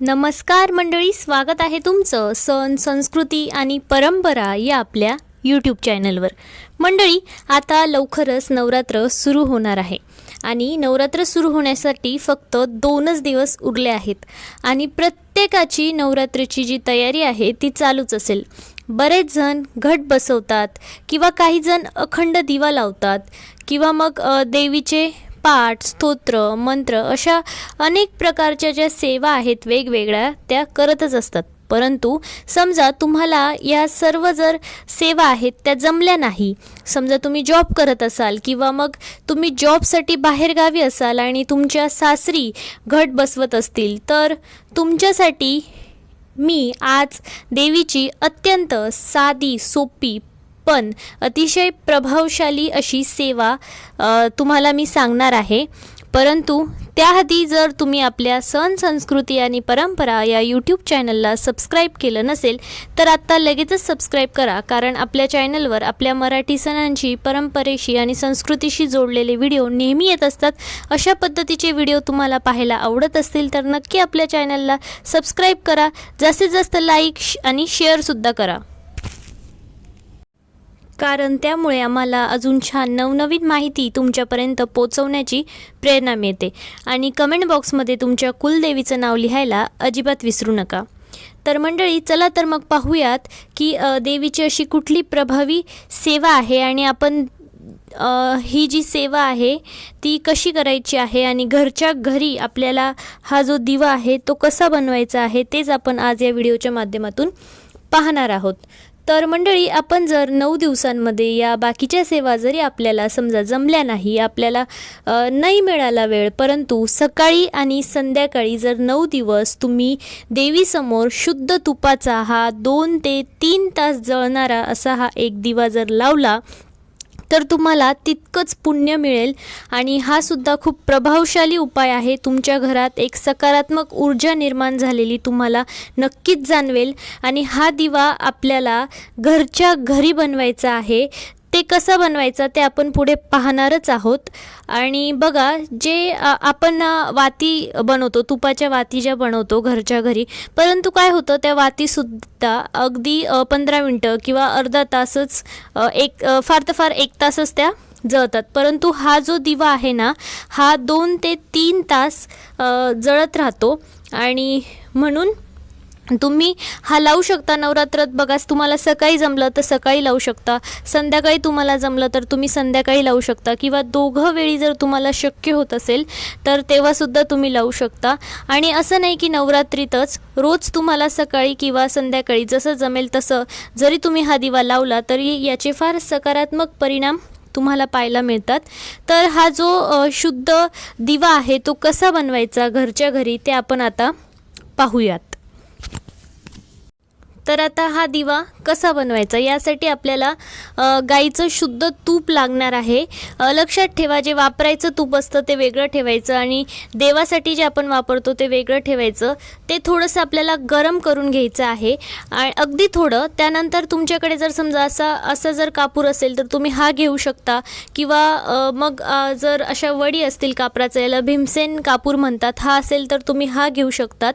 नमस्कार मंडळी स्वागत आहे तुमचं सण संस्कृती आणि परंपरा या आपल्या यूट्यूब चॅनलवर मंडळी आता लवकरच नवरात्र सुरू होणार आहे आणि नवरात्र सुरू होण्यासाठी फक्त दोनच दिवस उरले आहेत आणि प्रत्येकाची नवरात्रीची जी तयारी आहे ती चालूच असेल. बरेच जण घट बसवतात किंवा काही जण अखंड दिवा लावतात किंवा मग देवीचे पाठ स्तोत्र मंत्र अशा अनेक प्रकारच्या ज्या सेवा आहेत वेगवेगळ्या त्या करतच असतात. परंतु समजा तुम्हाला या सर्व जर सेवा आहेत त्या जमल्या नाही. समजा तुम्ही जॉब करत असाल किंवा मग तुम्ही जॉबसाठी बाहेरगावी असाल आणि तुमच्या सासरी घट बसवत असतील तर तुमच्यासाठी मी आज देवीची अत्यंत साधी सोपी पण अतिशय प्रभावशाली अशी सेवा तुम्हाला मी सांगणार आहे. परंतु त्याआधी जर तुम्ही आपल्या सण संस्कृती आणि परंपरा या यूट्यूब चॅनलला सबस्क्राईब केलं नसेल तर आत्ता लगेचच सबस्क्राईब करा. कारण आपल्या चॅनलवर आपल्या मराठी सणांची परंपरेशी आणि संस्कृतीशी जोडलेले व्हिडिओ नेहमी येत असतात. अशा पद्धतीचे व्हिडिओ तुम्हाला पाहायला आवडत असतील तर नक्की आपल्या चॅनलला सबस्क्राईब करा. जास्तीत जास्त लाईक आणि शेअरसुद्धा करा. कारण त्यामुळे आम्हाला अजून छान नवनवीन माहिती तुमच्यापर्यंत पोचवण्याची प्रेरणा मिळते. आणि कमेंट बॉक्समध्ये तुमच्या कुलदेवीचं नाव लिहायला अजिबात विसरू नका. तर मंडळी चला तर मग पाहूयात की देवीची अशी कुठली प्रभावी सेवा आहे आणि आपण ही जी सेवा आहे ती कशी करायची आहे आणि घरच्या घरी आपल्याला हा जो दिवा आहे तो कसा बनवायचा आहे तेच आपण आज या व्हिडिओच्या माध्यमातून पाहणार आहोत. तर मंडळी आपण जर नऊ दिवसांमध्ये या बाकीच्या सेवा जरी आपल्याला समजा जमल्या नाही आपल्याला नाही मिळाला वेळ परंतु सकाळी आणि संध्याकाळी जर नऊ दिवस तुम्ही देवीसमोर शुद्ध तुपाचा हा दोन ते तीन तास जळणारा असा हा एक दिवा जर लावला तर तुम्हाला तितकंच पुण्य मिळेल. आणि हा सुद्धा खूप प्रभावशाली उपाय आहे. तुमच्या घरात एक सकारात्मक ऊर्जा निर्माण झालेली तुम्हाला नक्कीच जाणवेल. आणि हा दिवा आपल्याला घरच्या घरी बनवायचा आहे. ते कसं बनवायचं ते आपण पुढे पाहणारच आहोत. आणि बघा जे आपण वाती बनवतो तुपाच्या वाती ज्या बनवतो घरच्या घरी परंतु काय होतं त्या वातीसुद्धा अगदी पंधरा मिनटं किंवा अर्धा तासच एक फार तर फार एक तासच त्या जळतात. परंतु हा जो दिवा आहे ना हा दोन ते तीन तास जळत राहतो. आणि म्हणून तुम्ही हा लावू शकता नवरात्रात. बघा तुम्हाला सकाळी जमलं तर सकाळी लावू शकता. संध्याकाळी तुम्हाला जमलं तर तुम्ही संध्याकाळी लावू शकता. किंवा दोघं वेळी जर तुम्हाला शक्य होत असेल तर तेव्हासुद्धा तुम्ही लावू शकता. आणि असं नाही की नवरात्रीतच रोज तुम्हाला सकाळी किंवा संध्याकाळी जसं जमेल तसं जरी तुम्ही हा दिवा लावला तरी याचे फार सकारात्मक परिणाम तुम्हाला पाहायला मिळतात. तर हा जो शुद्ध दिवा आहे तो कसा बनवायचा घरच्या घरी ते आपण आता पाहूयात. तर आता हा दिवा कसा बनवायचा? यासाठी आपल्याला गाईचं शुद्ध तूप लागणार आहे. लक्षात ठेवा जे वापरायचं तूप असतं ते वेगळं ठेवायचं आणि देवासाठी जे आपण वापरतो ते वेगळं ठेवायचं. ते थोडंसं आपल्याला गरम करून घ्यायचं आहे. आणि अगदी थोडं. त्यानंतर तुमच्याकडे जर समजा असा असा जर कापूर असेल तर तुम्ही हा घेऊ शकता. किंवा मग जर अशा वडी असतील कापराचं याला भीमसेन कापूर म्हणतात. हा असेल तर तुम्ही हा घेऊ शकतात.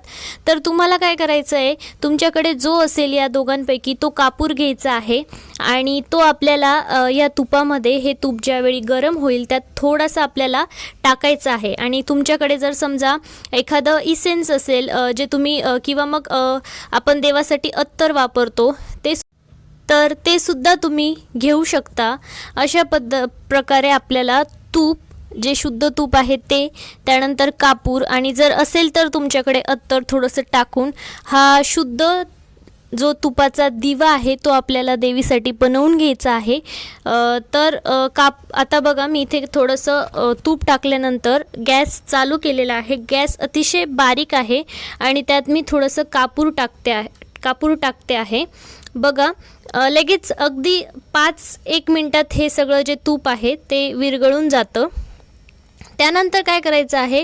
तर तुम्हाला काय करायचं आहे तुमच्याकडे जो असेल या दोघांपैकी तो कापूर घ्यायचा आहे आणि तो आपल्याला या तुपामध्ये हे तूप ज्यावेळी गरम होईल त्यात थोडासा आपल्याला टाकायचं आहे. आणि तुमच्याकडे जर समजा एखादं इसेन्स असेल जे तुम्ही किंवा मग आपण देवासाठी अत्तर वापरतो ते तर ते सुद्धा तुम्ही घेऊ शकता. अशा पद्ध प्रकारे आपल्याला तूप जे शुद्ध तूप आहे ते त्यानंतर कापूर आणि जर असेल तर तुमच्याकडे अत्तर थोडंसं टाकून हा शुद्ध जो तुपाचा दिवा आहे तो आपल्याला देवीसाठी बनवून घ्यायचा आहे. तर काप आता बघा मी इथे थोडंसं तूप टाकल्यानंतर गॅस चालू केलेला आहे. गॅस अतिशय बारीक आहे आणि त्यात मी थोडंसं कापूर टाकते आहे कापूर टाकते आहे. बघा लगेच अगदी पाच एक मिनटात हे सगळं जे तूप आहे ते विरघळून जातं. त्यानंतर काय करायचं आहे?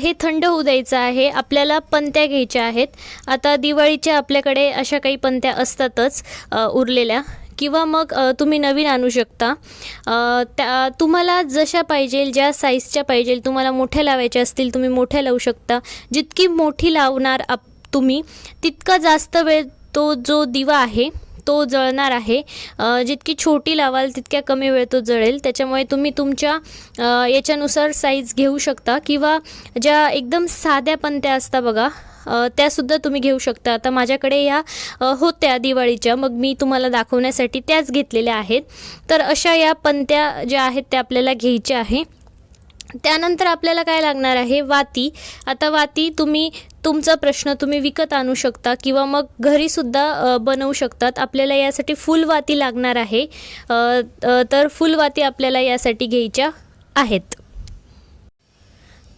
हे थंड होऊ द्यायचं आहे. आपल्याला पंत्या घ्यायच्या आहेत. आता दिवाळीच्या आपल्याकडे अशा काही पंत्या असतातच उरलेल्या. किंवा मग तुम्ही नवीन आणू शकता. त्या तुम्हाला जशा पाहिजे ज्या साईजच्या पाहिजे तुम्हाला मोठ्या लावायच्या असतील तुम्ही मोठ्या लावू शकता. जितकी मोठी लावणार आप तुम्ही तितका जास्त वेळ तो जो दिवा आहे तो जळणार आहे. जितकी छोटी लावाल तितक्या कमी वेळ तो जळेल. त्याच्यामुळे तुम्ही तुमच्या याच्यानुसार साईज घेऊ शकता किंवा ज्या एकदम साध्या पंत्या असतात बघा त्यासुद्धा तुम्ही घेऊ शकता. आता माझ्याकडे या होत्या दिवाळीच्या. मग मी तुम्हाला दाखवण्यासाठी त्याच घेतलेल्या आहेत. तर अशा या पंत्या ज्या आहेत त्या आपल्याला घ्यायच्या आहे. त्यानंतर आपल्याला काय लागणार आहे? वाती. आता वाती तुम्ही तुमचा प्रश्न तुम्ही विकत आणू शकता किंवा मग घरीसुद्धा बनवू शकतात. आपल्याला यासाठी फुलवाती लागणार आहे. तर फुलवाती आपल्याला यासाठी घ्यायच्या आहेत.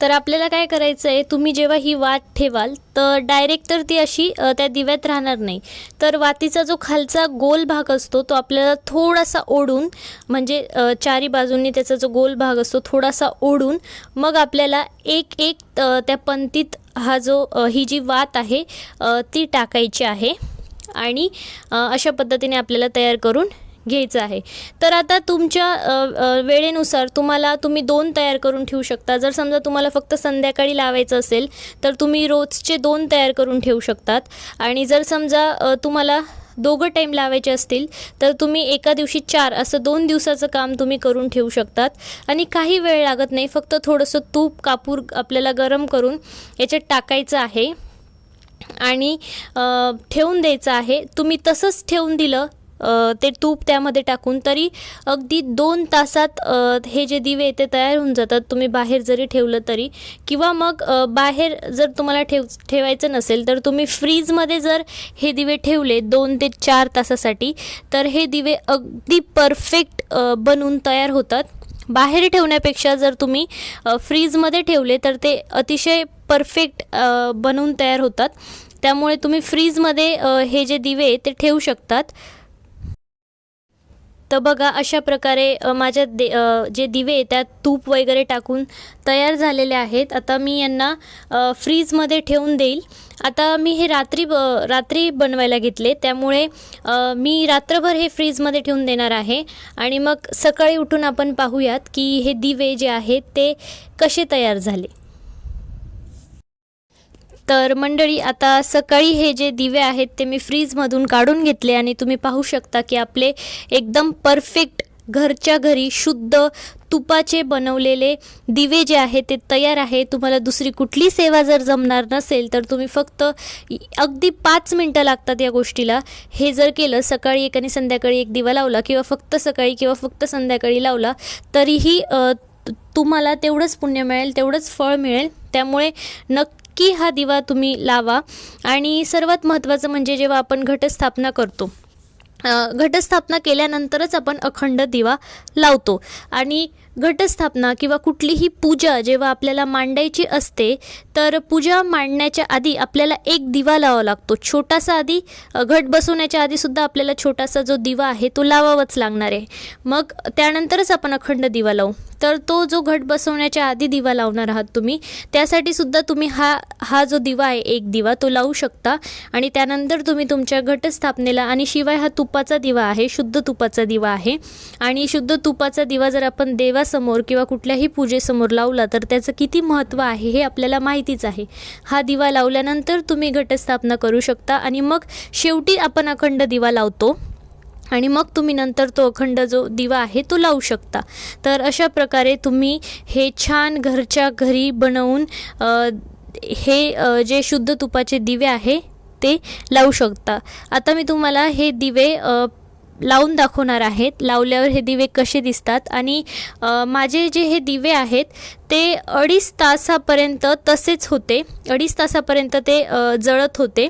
तर आपल्याला काय करायचं आहे तुम्ही जेव्हा ही वात ठेवाल तर डायरेक्ट तर ती अशी त्या दिव्यात राहणार नाही. तर वातीचा जो खालचा गोल भाग असतो तो आपल्याला थोडासा ओढून म्हणजे चारी बाजूंनी त्याचा जो गोल भाग असतो थोडासा ओढून मग आपल्याला एक एक त्या पंतीत हा जो ही जी वात आहे ती टाकायची आहे. आणि अशा पद्धतीने आपल्याला तयार करून घ्यायचं आहे. तर आता तुमच्या वेळेनुसार तुम्हाला तुम्ही दोन तयार करून ठेवू शकता. जर समजा तुम्हाला फक्त संध्याकाळी लावायचं असेल तर तुम्ही रोजचे दोन तयार करून ठेवू शकतात. आणि जर समजा तुम्हाला दोघं टाईम लावायचे असतील तर तुम्ही एका दिवशी चार असं दोन दिवसाचं काम तुम्ही करून ठेवू शकतात. आणि काही वेळ लागत नाही फक्त थोडंसं तूप कापूर आपल्याला गरम करून याच्यात टाकायचं आहे. आणि ठेवून द्यायचं आहे. तुम्ही तसंच ठेवून दिलं ते तूप त्यामध्ये टाकून तरी अगदी दोन तासात हे जे दिवे ते तयार होऊन जातात. तुम्ही बाहेर जरी ठेवलं तरी. किंवा मग बाहेर जर तुम्हाला ठेव ठेवायचं नसेल तर तुम्ही फ्रीजमध्ये जर हे दिवे ठेवले दोन ते चार तासासाठी तर हे दिवे अगदी परफेक्ट बनून तयार होतात. बाहेर ठेवण्यापेक्षा जर तुम्ही फ्रीजमध्ये ठेवले तर ते अतिशय परफेक्ट बनवून तयार होतात. त्यामुळे तुम्ही फ्रीजमध्ये हे जे दिवे ते ठेवू शकतात. तर बघा अशा प्रकारे माझ्या दे जे दिवे त्यात तूप वगैरे टाकून तयार झालेले आहेत. आता मी यांना फ्रीजमध्ये ठेवून देईल. आता मी हे रात्री ब रात्री बनवायला घेतले. त्यामुळे मी रात्रभर हे फ्रीजमध्ये ठेवून देणार आहे. आणि मग सकाळी उठून आपण पाहूयात की हे दिवे जे आहेत ते कसे तयार झाले. तर मंडळी आता सकाळी हे जे दिवे आहेत ते मी फ्रीजमधून काढून घेतले आणि तुम्ही पाहू शकता की आपले एकदम परफेक्ट घरच्या घरी शुद्ध तुपाचे बनवलेले दिवे जे आहे ते तयार आहे. तुम्हाला दुसरी कुठली सेवा जर जमणार नसेल तर तुम्ही फक्त अगदी पाच मिनटं लागतात या गोष्टीला. हे जर केलं सकाळी एक आणि संध्याकाळी एक दिवा लावला किंवा फक्त सकाळी किंवा फक्त संध्याकाळी लावला तरीही तुम्हाला तेवढंच पुण्य मिळेल तेवढंच फळ मिळेल. त्यामुळे नक्की हा दिवा तुम्ही लावा. आणि सर्वात महत्त्वाचं म्हणजे जेव्हा आपण घटस्थापना करतो घटस्थापना केल्यानंतरच आपण अखंड दिवा लावतो. आणि घटस्थापना किंवा कुठलीही पूजा जेव्हा आपल्याला मांडायची असते तर पूजा मांडण्याच्या आधी आपल्याला एक दिवा लावावा लागतो. छोटासा आधी घट बसवण्याच्या आधीसुद्धा आपल्याला छोटासा जो दिवा आहे तो लावावाच लागणार आहे. मग त्यानंतरच आपण अखंड दिवा लावू. तर तो जो घट बसवण्याच्या आधी दिवा लावणार आहात तुम्ही त्यासाठी सुद्धा तुम्ही हा हा जो दिवा आहे एक दिवा तो लावू शकता. आणि त्यानंतर तुम्ही तुमच्या घटस्थापनेला आणि शिवाय हा तुपाचा दिवा आहे शुद्ध तुपाचा दिवा आहे. आणि शुद्ध तुपाचा दिवा जर आपण देवासमोर किंवा कुठल्याही पूजेसमोर लावला तर त्याचं किती महत्त्व आहे हे आपल्याला माहितीच आहे. हा दिवा लावल्यानंतर तुम्ही घटस्थापना करू शकता आणि मग शेवटी आपण अखंड दिवा लावतो आणि मग तुम्ही नंतर तो अखंड जो दिवा आहे तो लावू शकता. तर अशा प्रकारे तुम्ही हे छान घरच्या घरी बनवून हे जे शुद्ध तुपाचे दिवे आहे ते लावू शकता. आता मी तुम्हाला हे दिवे लावून दाखवणार आहेत. लावल्यावर हे दिवे कसे दिसतात? आणि माझे जे हे दिवे आहेत ते अडीच तासापर्यंत तसेच होते. अडीच तासापर्यंत ते जळत होते.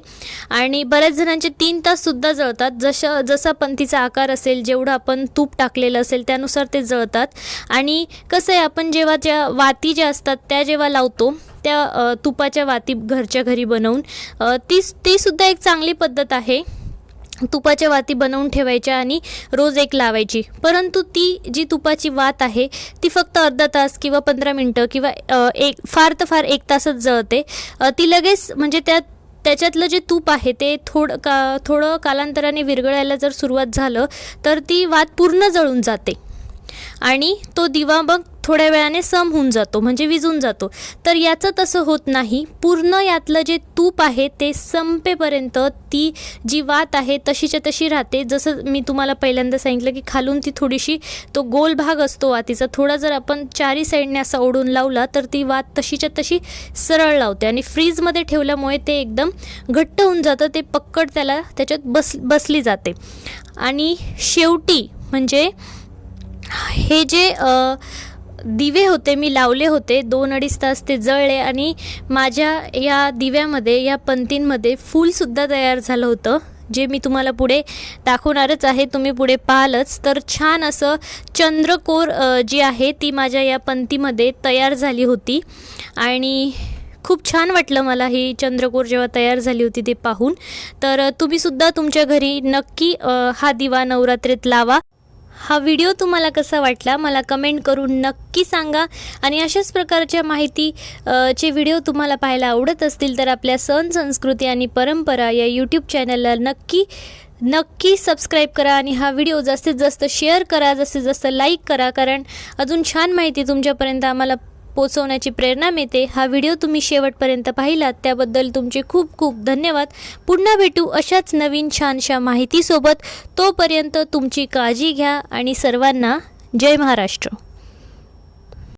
आणि बऱ्याच जणांचे तीन ताससुद्धा जळतात. जसं जसा पंथीचा आकार असेल जेवढं आपण तूप टाकलेलं असेल त्यानुसार ते जळतात. आणि कसं आहे आपण जेव्हा ज्या वाती ज्या असतात त्या जेव्हा लावतो त्या तुपाच्या वाती घरच्या घरी बनवून ती तीसुद्धा एक चांगली पद्धत आहे. तुपाच्या वाती बनवून ठेवायच्या आणि रोज एक लावायची. परंतु ती जी तुपाची वात आहे ती फक्त अर्धा तास किंवा पंधरा मिनटं किंवा एक फार तर फार एक तासच जळते. ती लगेच म्हणजे त्या त्याच्यातलं जे तूप आहे ते थोडं का थोडं कालांतराने विरघळायला जर सुरुवात झालं तर ती वात पूर्ण जळून जाते. आणि तो दिवा मग थोड्या वेळाने सम होऊन जातो म्हणजे विजून जातो. तर याचं तसं होत नाही. पूर्ण यातलं जे तूप आहे ते संपेपर्यंत ती जी वात आहे तशीच्या तशी राहते. जसं मी तुम्हाला पहिल्यांदा सांगितलं की खालून ती थोडीशी तो गोल भाग असतो वातीचा. थोडा जर आपण चारी साईडने असा ओढून लावला तर ती वात तशीच्या तशी सरळ लावते. आणि फ्रीजमध्ये ठेवल्यामुळे ते एकदम घट्ट होऊन जातं. ते पक्कड त्याला त्याच्यात बस बसली जाते. आणि शेवटी म्हणजे हे जे दिवे होते मी लावले होते दोन अडीच तास ते जळले आणि माझ्या या दिव्यामध्ये या पंतींमध्ये फूलसुद्धा तयार झालं होतं जे मी तुम्हाला पुढे दाखवणारच आहे. तुम्ही पुढे पाहालच. तर छान असं चंद्रकोर जी आहे ती माझ्या या पंतीमध्ये तयार झाली होती. आणि खूप छान वाटलं मला ही चंद्रकोर जेव्हा तयार झाली होती ते पाहून. तर तुम्हीसुद्धा तुमच्या घरी नक्की हा दिवा नवरात्रीत लावा. हा व्हिडिओ तुम्हाला कसा वाटला मला कमेंट करून नक्की सांगा. आणि अशाच प्रकारच्या माहिती चे व्हिडिओ तुम्हाला पाहायला आवडत असतील तर आपल्या सण संस्कृती आणि परंपरा या यूट्यूब चॅनलला नक्की नक्की सबस्क्राईब करा आणि हा व्हिडिओ जास्तीत जास्त शेअर करा जास्तीत जास्त लाईक करा. कारण अजून छान माहिती तुमच्यापर्यंत आम्हाला पोचवण्याची प्रेरणा मिळते. हा व्हिडिओ तुम्ही शेवटपर्यंत पाहिलात. त्याबद्दल तुमचे खूप खूप धन्यवाद. पुन्हा भेटू अशाच नवीन छानशा माहितीसोबत. तोपर्यंत तुमची काळजी घ्या आणि सर्वांना जय महाराष्ट्र.